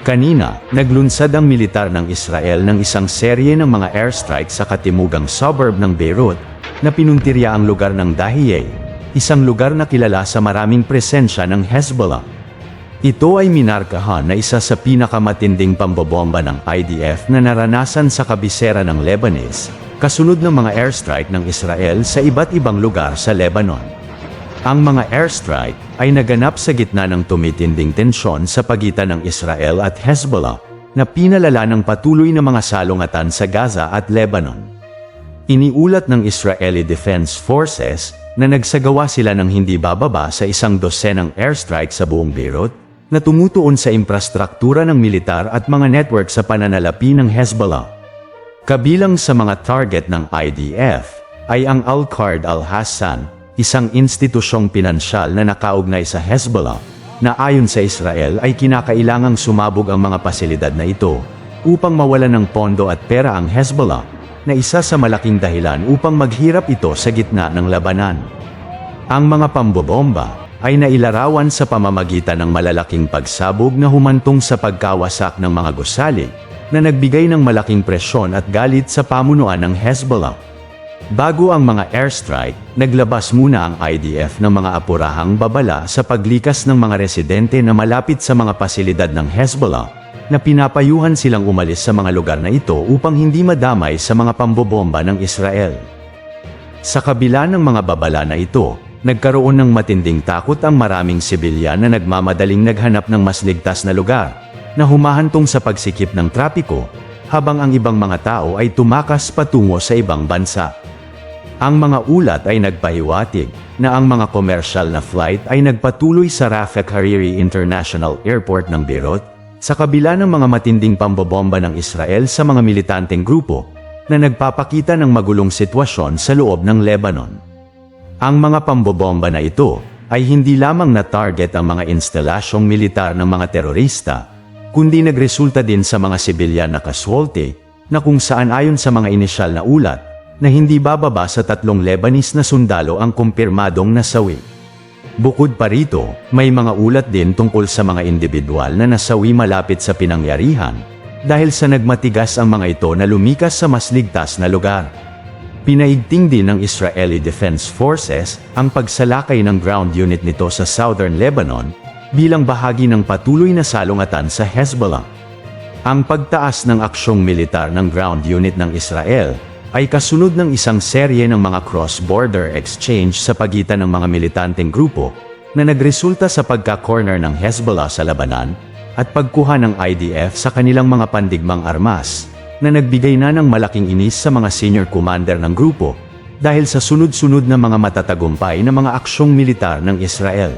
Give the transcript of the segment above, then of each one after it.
Kanina, naglunsad ang militar ng Israel ng isang serye ng mga airstrike sa katimugang suburb ng Beirut, na pinuntirya ang lugar ng Dahiyeh, isang lugar na kilala sa maraming presensya ng Hezbollah. Ito ay minarkahan na isa sa pinakamatinding pambobomba ng IDF na naranasan sa kabisera ng Lebanese, kasunod ng mga airstrike ng Israel sa iba't ibang lugar sa Lebanon. Ang mga airstrike ay naganap sa gitna ng tumitinding tensyon sa pagitan ng Israel at Hezbollah, na pinalala ng patuloy na mga salungatan sa Gaza at Lebanon. Iniulat ng Israeli Defense Forces na nagsagawa sila ng hindi bababa sa isang dosenang airstrike sa buong Beirut, na tumutuon sa infrastruktura ng militar at mga network sa pananalapi ng Hezbollah. Kabilang sa mga target ng IDF ay ang Al-Qard al-Hassan, isang institusyong pinansyal na nakaugnay sa Hezbollah, na ayon sa Israel ay kinakailangang sumabog ang mga pasilidad na ito upang mawalan ng pondo at pera ang Hezbollah, na isa sa malaking dahilan upang maghirap ito sa gitna ng labanan. Ang mga pambobomba ay nailarawan sa pamamagitan ng malalaking pagsabog na humantong sa pagkawasak ng mga gusali, na nagbigay ng malaking presyon at galit sa pamunuan ng Hezbollah. Bago ang mga airstrike, naglabas muna ang IDF ng mga apurahang babala sa paglikas ng mga residente na malapit sa mga pasilidad ng Hezbollah, na pinapayuhan silang umalis sa mga lugar na ito upang hindi madamay sa mga pambobomba ng Israel. Sa kabila ng mga babala na ito, nagkaroon ng matinding takot ang maraming sibilyan na nagmamadaling naghanap ng mas ligtas na lugar, na humahantong sa pagsikip ng trapiko, habang ang ibang mga tao ay tumakas patungo sa ibang bansa. Ang mga ulat ay nagpahiwatig na ang mga komersyal na flight ay nagpatuloy sa Rafik Hariri International Airport ng Beirut, sa kabila ng mga matinding pambobomba ng Israel sa mga militanteng grupo, na nagpapakita ng magulong sitwasyon sa loob ng Lebanon. Ang mga pambobomba na ito ay hindi lamang na target ang mga instalasyong militar ng mga terorista, kundi nagresulta din sa mga sibilyan na casualty, na kung saan ayon sa mga inisyal na ulat, na hindi bababa sa tatlong Lebanese na sundalo ang kumpirmadong nasawi. Bukod pa rito, may mga ulat din tungkol sa mga individual na nasawi malapit sa pinangyarihan, dahil sa nagmatigas ang mga ito na lumikas sa mas ligtas na lugar. Pinaigting din ng Israeli Defense Forces ang pagsalakay ng ground unit nito sa southern Lebanon bilang bahagi ng patuloy na salungatan sa Hezbollah. Ang pagtaas ng aksyong militar ng ground unit ng Israel ay kasunod ng isang serye ng mga cross-border exchange sa pagitan ng mga militanteng grupo na nagresulta sa pagka-corner ng Hezbollah sa labanan at pagkuha ng IDF sa kanilang mga pandigmang armas na nagbigay na ng malaking inis sa mga senior commander ng grupo dahil sa sunod-sunod na mga matatagumpay na mga aksyong militar ng Israel.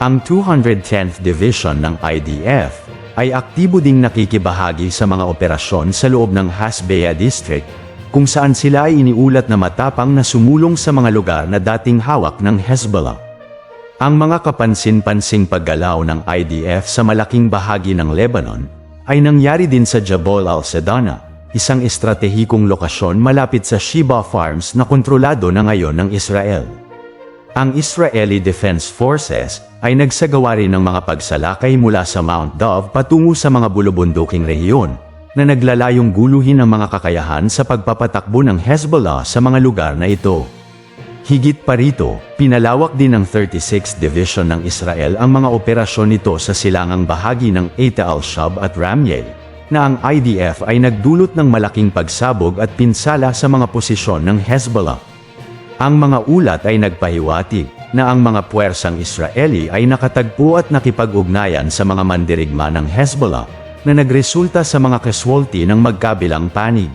Ang 210th Division ng IDF ay aktibo ding nakikibahagi sa mga operasyon sa loob ng Hasbeya District kung saan sila ay iniulat na matapang na sumulong sa mga lugar na dating hawak ng Hezbollah. Ang mga kapansin-pansing paggalaw ng IDF sa malaking bahagi ng Lebanon ay nangyari din sa Jabal al-Sedana, isang estratehikong lokasyon malapit sa Sheba Farms na kontrolado na ngayon ng Israel. Ang Israeli Defense Forces ay nagsagawa rin ng mga pagsalakay mula sa Mount Dove patungo sa mga bulubunduking rehiyon, na naglalayong guluhin ang mga kakayahan sa pagpapatakbo ng Hezbollah sa mga lugar na ito. Higit pa rito, pinalawak din ng 36th Division ng Israel ang mga operasyon nito sa silangang bahagi ng Eta al-Shab at Ramyeh, na ang IDF ay nagdulot ng malaking pagsabog at pinsala sa mga posisyon ng Hezbollah. Ang mga ulat ay nagpahiwatig na ang mga puwersang Israeli ay nakatagpo at nakipag-ugnayan sa mga mandirigma ng Hezbollah na nagresulta sa mga casualty ng magkabilang panig.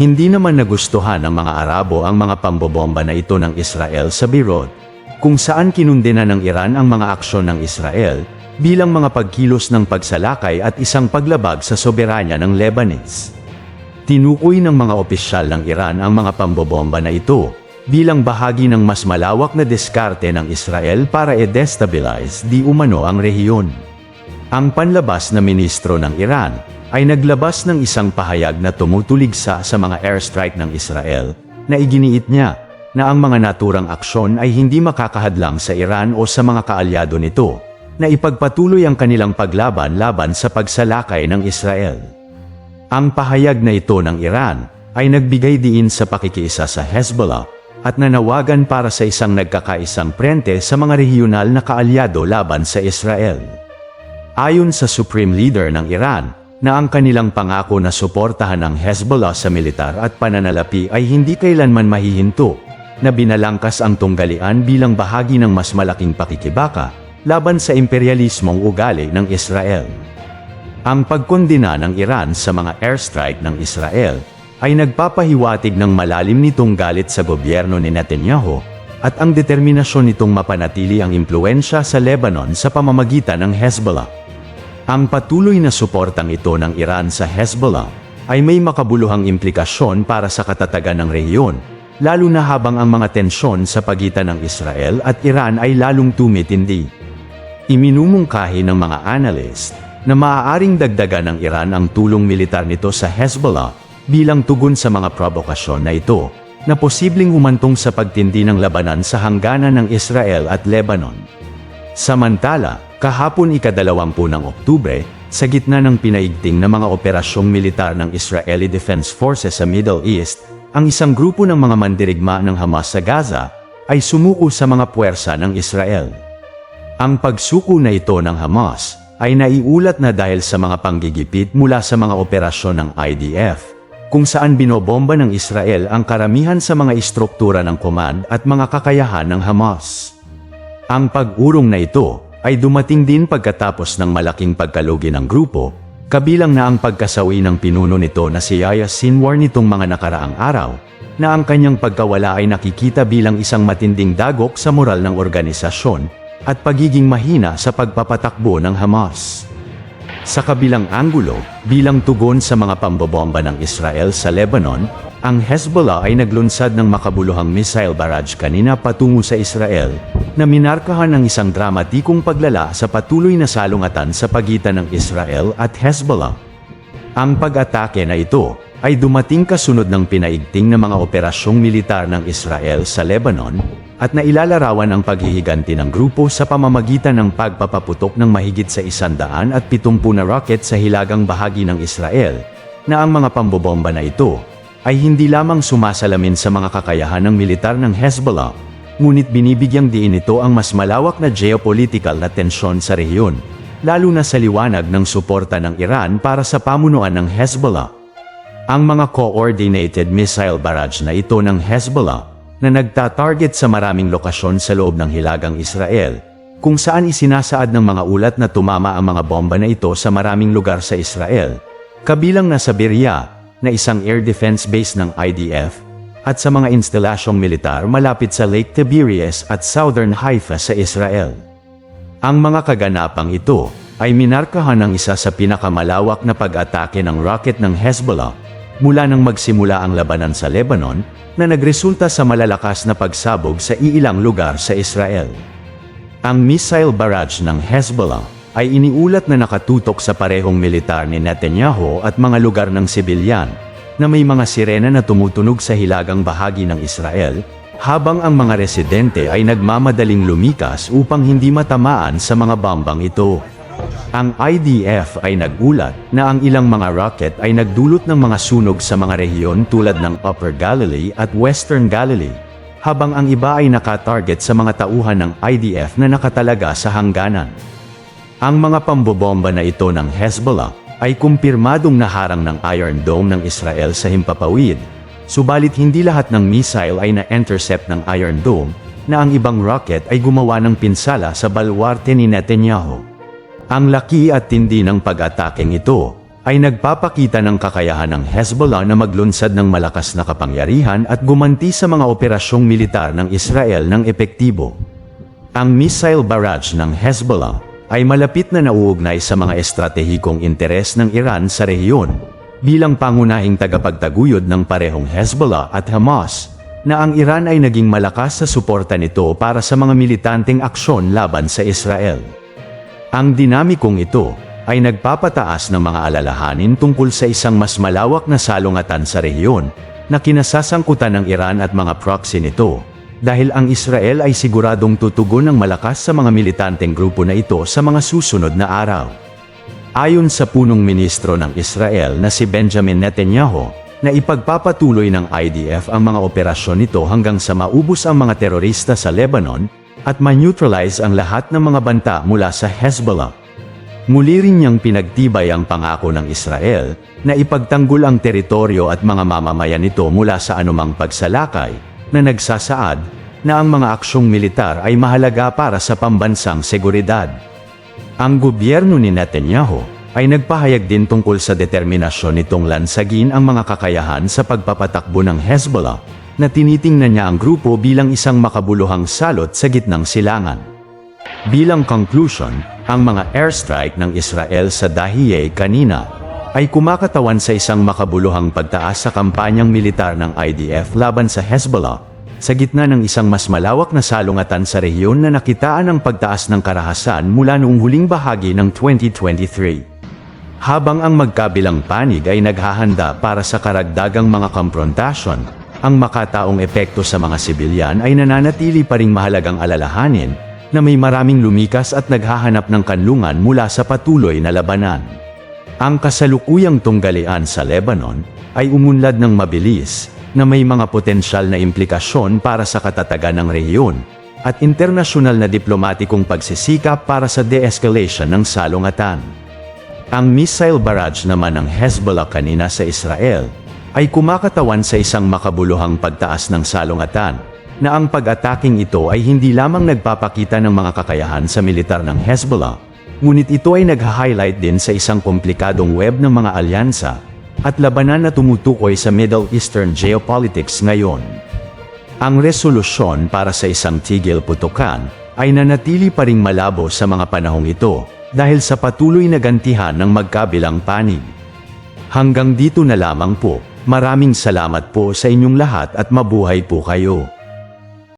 Hindi naman nagustuhan ng mga Arabo ang mga pambobomba na ito ng Israel sa Beirut, kung saan kinundina ng Iran ang mga aksyon ng Israel bilang mga pagkilos ng pagsalakay at isang paglabag sa soberanya ng Lebanese. Tinukoy ng mga opisyal ng Iran ang mga pambobomba na ito bilang bahagi ng mas malawak na diskarte ng Israel para i-destabilize di umano ang rehiyon. Ang panlabas na ministro ng Iran ay naglabas ng isang pahayag na tumutuligsa sa mga airstrike ng Israel, na iginiit niya na ang mga naturang aksyon ay hindi makakahadlang sa Iran o sa mga kaalyado nito, na ipagpatuloy ang kanilang paglaban laban sa pagsalakay ng Israel. Ang pahayag na ito ng Iran ay nagbigay diin sa pakikiisa sa Hezbollah at nanawagan para sa isang nagkakaisang prente sa mga regional na kaalyado laban sa Israel. Ayon sa Supreme Leader ng Iran, na ang kanilang pangako na suportahan ang Hezbollah sa militar at pananalapi ay hindi kailanman mahihinto, na binalangkas ang tunggalian bilang bahagi ng mas malaking pakikibaka laban sa imperialismong ugali ng Israel. Ang pagkondina ng Iran sa mga airstrike ng Israel ay nagpapahiwatig ng malalim nitong galit sa gobyerno ni Netanyahu at ang determinasyon nitong mapanatili ang impluensya sa Lebanon sa pamamagitan ng Hezbollah. Ang patuloy na suportang ito ng Iran sa Hezbollah ay may makabuluhang implikasyon para sa katatagan ng rehiyon, lalo na habang ang mga tensyon sa pagitan ng Israel at Iran ay lalong tumitindi. Iminumungkahi ng mga analyst na maaaring dagdagan ng Iran ang tulong militar nito sa Hezbollah bilang tugon sa mga provokasyon na ito, na posibleng humantong sa pagtindi ng labanan sa hangganan ng Israel at Lebanon. Samantala, kahapon ikadalawampu ng Oktubre, sa gitna ng pinaigting na mga operasyong militar ng Israeli Defense Forces sa Middle East, ang isang grupo ng mga mandirigma ng Hamas sa Gaza ay sumuko sa mga puwersa ng Israel. Ang pagsuko na ito ng Hamas ay naiulat na dahil sa mga panggigipit mula sa mga operasyon ng IDF, kung saan binobomba ng Israel ang karamihan sa mga istruktura ng command at mga kakayahan ng Hamas. Ang pag-urong na ito ay dumating din pagkatapos ng malaking pagkalugi ng grupo, kabilang na ang pagkasawi ng pinuno nito na si Yahya Sinwar nitong mga nakaraang araw, na ang kanyang pagkawala ay nakikita bilang isang matinding dagok sa moral ng organisasyon at pagiging mahina sa pagpapatakbo ng Hamas. Sa kabilang anggulo, bilang tugon sa mga pambobomba ng Israel sa Lebanon, ang Hezbollah ay naglunsad ng makabuluhang missile barrage kanina patungo sa Israel, na minarkahan ng isang dramatikong paglala sa patuloy na salungatan sa pagitan ng Israel at Hezbollah. Ang pag-atake na ito ay dumating kasunod ng pinaigting na mga operasyong militar ng Israel sa Lebanon, at nailalarawan ang paghihiganti ng grupo sa pamamagitan ng pagpapaputok ng mahigit sa isandaan at pitumpu na rocket sa hilagang bahagi ng Israel, na ang mga pambobomba na ito ay hindi lamang sumasalamin sa mga kakayahan ng militar ng Hezbollah, ngunit binibigyang diin ito ang mas malawak na geopolitical na tensyon sa rehiyon, lalo na sa liwanag ng suporta ng Iran para sa pamunuan ng Hezbollah. Ang mga coordinated missile barrage na ito ng Hezbollah na nagtatarget sa maraming lokasyon sa loob ng Hilagang Israel, kung saan isinasaad ng mga ulat na tumama ang mga bomba na ito sa maraming lugar sa Israel, kabilang na sa Beria, na isang air defense base ng IDF, at sa mga instalasyong militar malapit sa Lake Tiberias at Southern Haifa sa Israel. Ang mga kaganapang ito ay minarkahan ng isa sa pinakamalawak na pag-atake ng rocket ng Hezbollah mula nang magsimula ang labanan sa Lebanon na nagresulta sa malalakas na pagsabog sa iilang lugar sa Israel. Ang missile barrage ng Hezbollah ay iniulat na nakatutok sa parehong militar ni Netanyahu at mga lugar ng sibilyan na may mga sirena na tumutunog sa hilagang bahagi ng Israel habang ang mga residente ay nagmamadaling lumikas upang hindi matamaan sa mga bombang ito. Ang IDF ay nagulat na ang ilang mga rocket ay nagdulot ng mga sunog sa mga rehiyon tulad ng Upper Galilee at Western Galilee, habang ang iba ay nakatarget sa mga tauhan ng IDF na nakatalaga sa hangganan. Ang mga pambobomba na ito ng Hezbollah ay kumpirmadong naharang ng Iron Dome ng Israel sa himpapawid, subalit hindi lahat ng missile ay na-intercept ng Iron Dome, na ang ibang rocket ay gumawa ng pinsala sa balwarte ni Netanyahu. Ang laki at tindi ng pag-atakeng ito ay nagpapakita ng kakayahan ng Hezbollah na maglunsad ng malakas na kapangyarihan at gumanti sa mga operasyong militar ng Israel ng epektibo. Ang missile barrage ng Hezbollah ay malapit na nauugnay sa mga estratehikong interes ng Iran sa rehiyon, bilang pangunahing tagapagtaguyod ng parehong Hezbollah at Hamas, na ang Iran ay naging malakas sa suporta nito para sa mga militanteng aksyon laban sa Israel. Ang dinamikong ito ay nagpapataas ng mga alalahanin tungkol sa isang mas malawak na salungatan sa rehiyon na kinasasangkutan ng Iran at mga proxy nito, dahil ang Israel ay siguradong tutugon ng malakas sa mga militanteng grupo na ito sa mga susunod na araw. Ayon sa punong ministro ng Israel na si Benjamin Netanyahu, na ipagpapatuloy ng IDF ang mga operasyon nito hanggang sa maubos ang mga terorista sa Lebanon at ma-neutralize ang lahat ng mga banta mula sa Hezbollah. Muli rin niyang pinagtibay ang pangako ng Israel na ipagtanggol ang teritoryo at mga mamamayan nito mula sa anumang pagsalakay na nagsasaad na ang mga aksyong militar ay mahalaga para sa pambansang seguridad. Ang gobyerno ni Netanyahu ay nagpahayag din tungkol sa determinasyon nitong lansagin ang mga kakayahan sa pagpapatakbo ng Hezbollah na tinitingnan niya ang grupo bilang isang makabuluhang salot sa gitnang silangan. Bilang conclusion, ang mga airstrike ng Israel sa Dahiyeh kanina ay kumakatawan sa isang makabuluhang pagtaas sa kampanyang militar ng IDF laban sa Hezbollah sa gitna ng isang mas malawak na salungatan sa rehiyon na nakitaan ang pagtaas ng karahasan mula noong huling bahagi ng 2023. Habang ang magkabilang panig ay naghahanda para sa karagdagang mga komprontasyon, ang makataong epekto sa mga sibilyan ay nananatili pa ring mahalagang alalahanin na may maraming lumikas at naghahanap ng kanlungan mula sa patuloy na labanan. Ang kasalukuyang tunggalian sa Lebanon ay umunlad ng mabilis na may mga potensyal na implikasyon para sa katatagan ng rehiyon at internasyonal na diplomatikong pagsisikap para sa de-escalation ng salungatan. Ang missile barrage naman ng Hezbollah kanina sa Israel ay kumakatawan sa isang makabuluhang pagtaas ng salungatan na ang pag-ataking ito ay hindi lamang nagpapakita ng mga kakayahan sa militar ng Hezbollah, ngunit ito ay nag-highlight din sa isang komplikadong web ng mga alyansa at labanan na tumutukoy sa Middle Eastern geopolitics ngayon. Ang resolusyon para sa isang tigil putukan ay nanatili pa ring malabo sa mga panahong ito dahil sa patuloy na gantihan ng magkabilang panig. Hanggang dito na lamang po, maraming salamat po sa inyong lahat at mabuhay po kayo.